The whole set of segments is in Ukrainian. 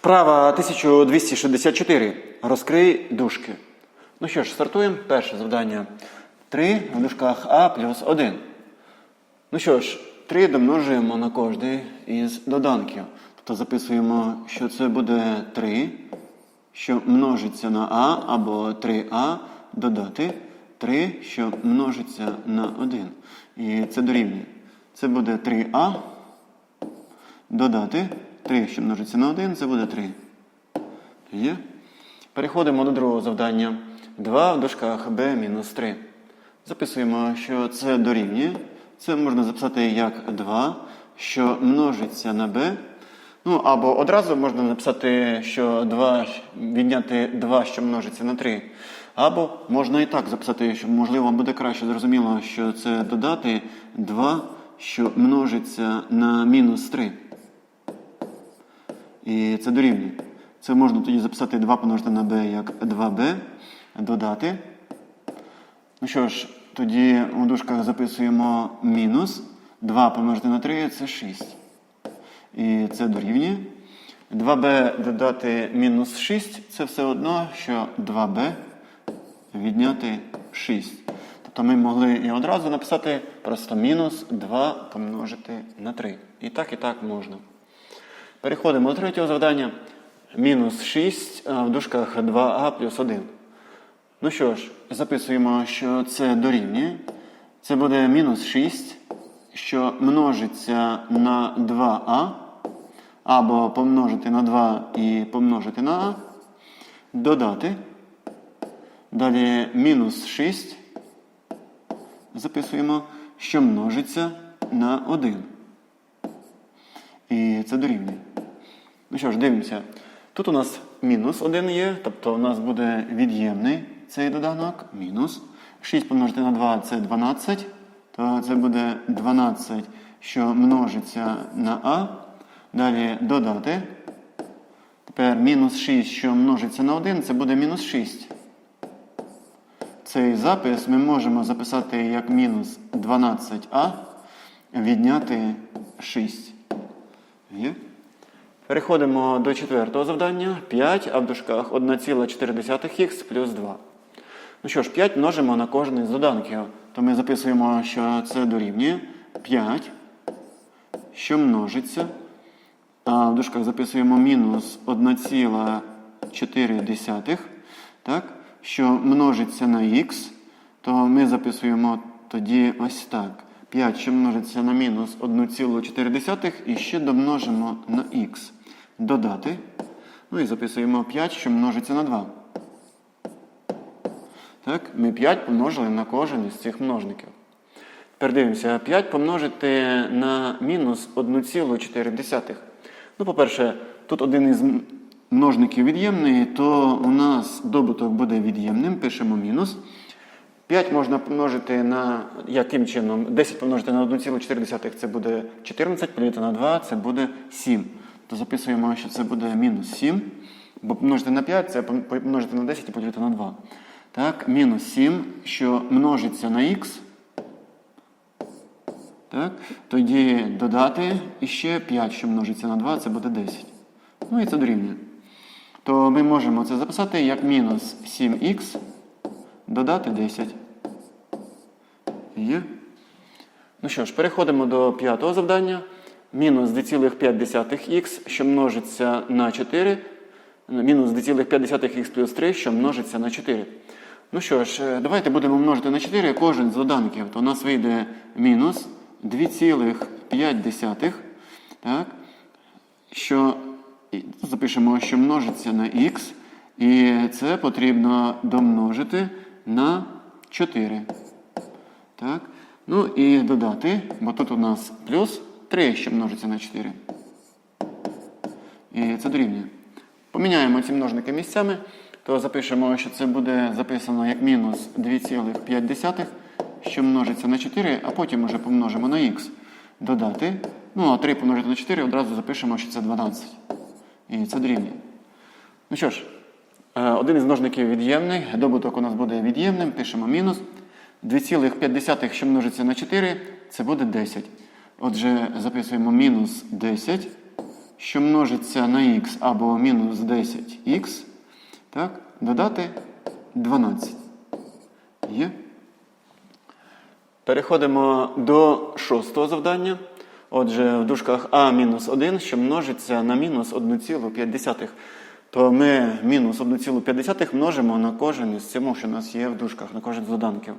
Вправа 1264. Розкрий дужки. Ну що ж, стартуємо. Перше завдання. 3 в дужках А плюс 1. Ну що ж, 3 домножуємо на кожний із доданків. Тобто записуємо, що це буде 3, що множиться на А, або 3А додати 3, що множиться на 1. І це дорівнює. Це буде 3А додати 3, що множиться на 1, це буде 3. Є? Переходимо до другого завдання. 2 в дужках b мінус 3. Записуємо, що це дорівнює. Це можна записати як 2, що множиться на b. Ну, або одразу можна написати, що 2 відняти 2, що множиться на 3. Або можна і так записати, що, можливо, буде краще зрозуміло, що це додати 2, що множиться на мінус 3. І це дорівнює. Це можна тоді записати 2 помножити на b як 2b, додати. Ну що ж, тоді у дужках записуємо мінус 2 помножити на 3 це 6. І це дорівнює. 2b додати мінус 6 це все одно, що 2b відняти 6. Тобто ми могли і одразу написати просто мінус 2 помножити на 3. І так, і так можна. Переходимо до третього завдання. Мінус 6 в дужках 2а плюс 1. Ну що ж, записуємо, що це дорівнює. Це буде мінус 6, що множиться на 2а, або помножити на 2 і помножити на а. Додати. Далі мінус 6. Записуємо, що множиться на 1. І це дорівнює. Ну що ж, дивимося. Тут у нас мінус 1 є, тобто у нас буде від'ємний цей доданок. Мінус. 6 помножити на 2 це 12. То це буде 12, що множиться на А. Далі додати. Тепер мінус 6, що множиться на 1, це буде мінус 6. Цей запис ми можемо записати як мінус 12а відняти 6. Переходимо до четвертого завдання. 5, а в дужках 1,4х плюс 2. Ну що ж, 5 множимо на кожен із доданків. То ми записуємо, що це дорівнює 5, що множиться. А в дужках записуємо мінус 1,4, так? що множиться на х, то ми записуємо тоді ось так. 5, що множиться на мінус 1,4 і ще домножимо на х. Додати. Ну і записуємо 5, що множиться на 2. Так, ми 5 помножили на кожен із цих множників. Тепер дивимося, 5 помножити на мінус 1,4. Ну, по-перше, тут один із множників від'ємний, то у нас добуток буде від'ємним, пишемо мінус. 5 можна помножити на яким чином? 10 помножити на 1,4 це буде 14, поділити на 2 це буде 7. То записуємо, що це буде мінус 7. Бо помножити на 5 це помножити на 10 і поділити на 2. Так, мінус 7, що множиться на х. Так, Тоді додати іще 5, що множиться на 2, це буде 10. Ну і це дорівнює. То ми можемо це записати як мінус 7х додати 10. Є. Ну що ж, переходимо до п'ятого завдання. Мінус 2,5х, що множиться на 4. Мінус 2,5х плюс 3, що множиться на 4. Ну що ж, давайте будемо множити на 4 кожен з доданків. То у нас вийде мінус 2,5. Так? Що запишемо, що множиться на х. І це потрібно домножити на 4. Так? Ну і додати, бо тут у нас плюс 3, що множиться на 4. І це дорівнює. Поміняємо ці множники місцями, то запишемо, що це буде записано як мінус 2,5, що множиться на 4, а потім вже помножимо на х. Додати. Ну, а 3 помножити на 4 одразу запишемо, що це 12. І це дорівнює. Ну що ж, один із множників від'ємний. Добуток у нас буде від'ємним, пишемо мінус. 2,5, що множиться на 4, це буде 10. Отже, записуємо мінус 10, що множиться на х або мінус 10х, так, додати 12. Є. Переходимо до шостого завдання. Отже, в дужках а мінус 1, що множиться на мінус 1,5. То ми мінус 1,5 множимо на кожен із цього, що у нас є в дужках, на кожен з доданків.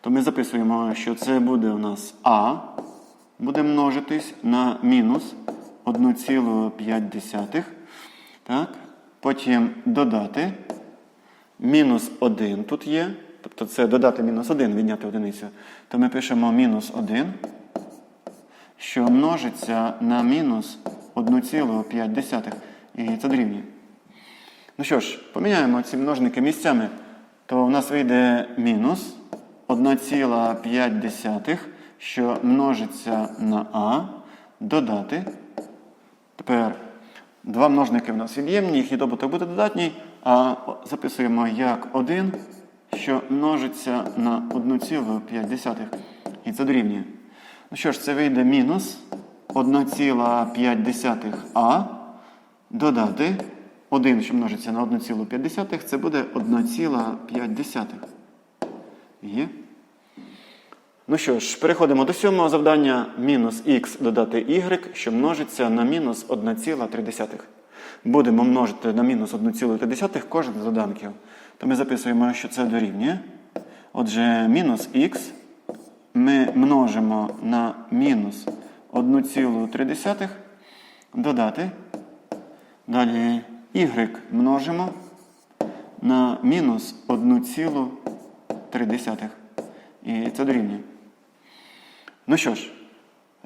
То ми записуємо, що це буде у нас а, буде множитись на мінус 1,5. Так? Потім додати. Мінус 1 тут є. Тобто це додати мінус 1, відняти одиницю. То ми пишемо мінус 1, що множиться на мінус 1,5. І це дорівнює. Ну що ж, поміняємо ці множники місцями. То у нас вийде мінус 1,5, що множиться на А, додати. Тепер два множники в нас від'ємні, їхній добуток буде додатній, а записуємо як 1, що множиться на 1,5. І це дорівнює. Ну що ж, це вийде мінус 1,5а додати 1, що множиться на 1,5, це буде 1,5. Є. Ну що ж, переходимо до сьомого завдання. Мінус х додати y, що множиться на мінус 1,3. Будемо множити на мінус 1,3 кожен з доданків. То ми записуємо, що це дорівнює. Отже, мінус х ми множимо на мінус 1,3 додати. Далі y множимо на мінус 1,3. І це дорівнює. Ну що ж,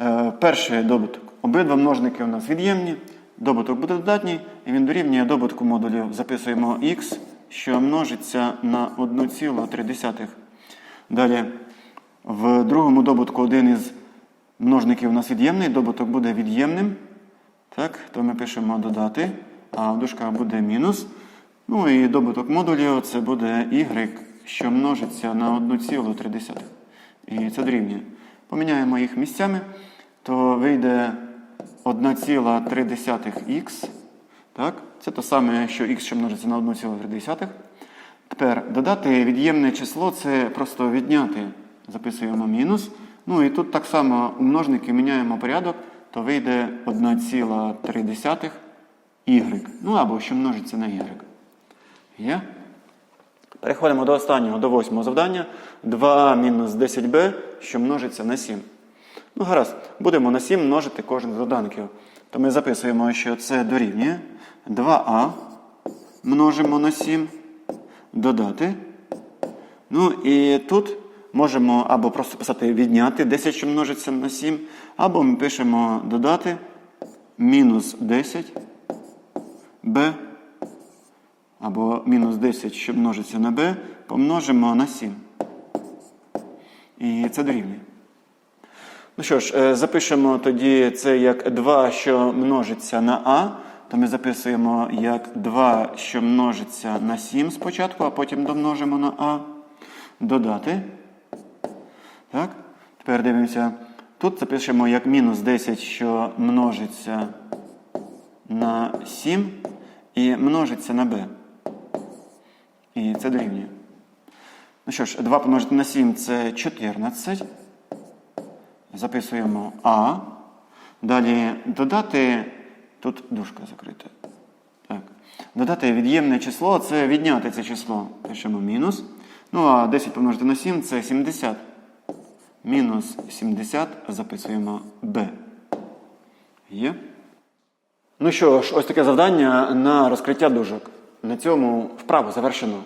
е, перший добуток. Обидва множники у нас від'ємні. Добуток буде додатній, і він дорівнює добутку модулів. Записуємо х, що множиться на 1,3. Далі, в другому добутку один із множників у нас від'ємний, добуток буде від'ємним. Так, то ми пишемо додати, а в дужках буде мінус. Ну і добуток модулів це буде y, що множиться на 1,3. І це дорівнює. Поміняємо їх місцями, то вийде 1,3х. Так? Це те саме, що х, що множиться на 1,3. Тепер додати від'ємне число це просто відняти. Записуємо мінус. Ну і тут так само у множники міняємо порядок, то вийде 1,3 y. Ну або що множиться на y. Є? Переходимо до останнього, до восьмого завдання. 2 мінус 10b, що множиться на 7. Ну, гаразд, будемо на 7 множити кожен з доданків. То ми записуємо, що це дорівнює 2а. Множимо на 7. Додати. Ну і тут можемо або просто писати відняти 10, що множиться на 7, або ми пишемо додати мінус 10 b або мінус 10, що множиться на b, помножимо на 7. І це дорівнює. Ну що ж, е, запишемо тоді це як 2, що множиться на А, то ми записуємо як 2, що множиться на 7 спочатку, а потім домножимо на А. Додати. Так? Тепер дивимося. Тут запишемо як мінус 10, що множиться на 7 і множиться на b. І це дорівнює. Ну що ж, 2 помножити на 7 це 14. Записуємо А. Далі додати. Тут дужка закрита. Так. Додати від'ємне число це відняти це число. Пишемо мінус. Ну, а 10 помножити на 7 це 70. Мінус 70 записуємо b. Є. Ну що ж, ось таке завдання на розкриття дужок. На цьому вправу завершено.